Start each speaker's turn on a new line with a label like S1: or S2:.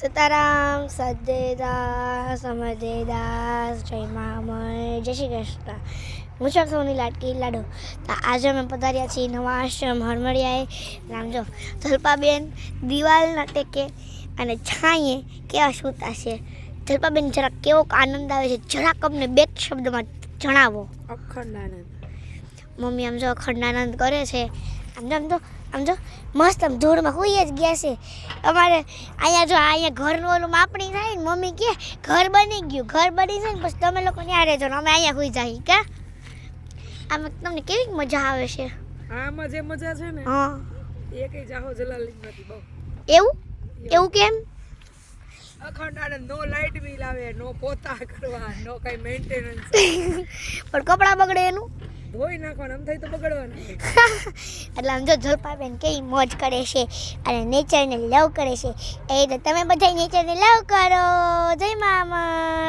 S1: સીતારામ સદેદાસ અમરજયદાસ જય મહામય જય શ્રી કૃષ્ણ. હું છું સૌની લાટકી લાડો. તો આજે અમે પધાર્યા છીએ નવા આશ્રમ હરમડિયાએ રામજો જલ્પાબેન દિવાલના ટેકે અને છાંયે કેવા સૂતા છે. જલ્પાબેન જરાક કેવો આનંદ આવે છે. જરાક અમને બે શબ્દમાં જણાવો.
S2: અખંડ આનંદ.
S1: મમ્મી આમ જો અખંડ આનંદ કરે છે. આમ જો આમ તો આમ જો મસ્ત આમ ધૂળમાં હોઈ જ ગયા છે. અમારે અહીંયા જો અહીંયા ઘરનું ઓલું માપણી થાય ને મમ્મી કે ઘર બની ગયું ઘર બની જાય ને પછી તમે લોકો ત્યાં રહેજો ને અમે અહીંયા હોઈ જાય. કે? આમ તમને કેવી મજા આવે છે?
S2: આમાં જે મજા છે ને?
S1: હા.
S2: એ કઈ જાહો જલાલી નથી બહુ.
S1: એવું? એવું કેમ?
S2: અખંડ આનંદ નો લાઇટ બિલ આવે નો પોતા કરવા નો કઈ મેન્ટેનન્સ
S1: પણ કપડાં બગડે એનું?
S2: ધોઈ નાખવાનું, આમ થાય તો બગડવાનું.
S1: એટલે આમ જો જલપાબેન કેવી મોજ કરે છે અને નેચરને લવ કરે છે. એ તો તમે બધા નેચરને લવ કરો. જય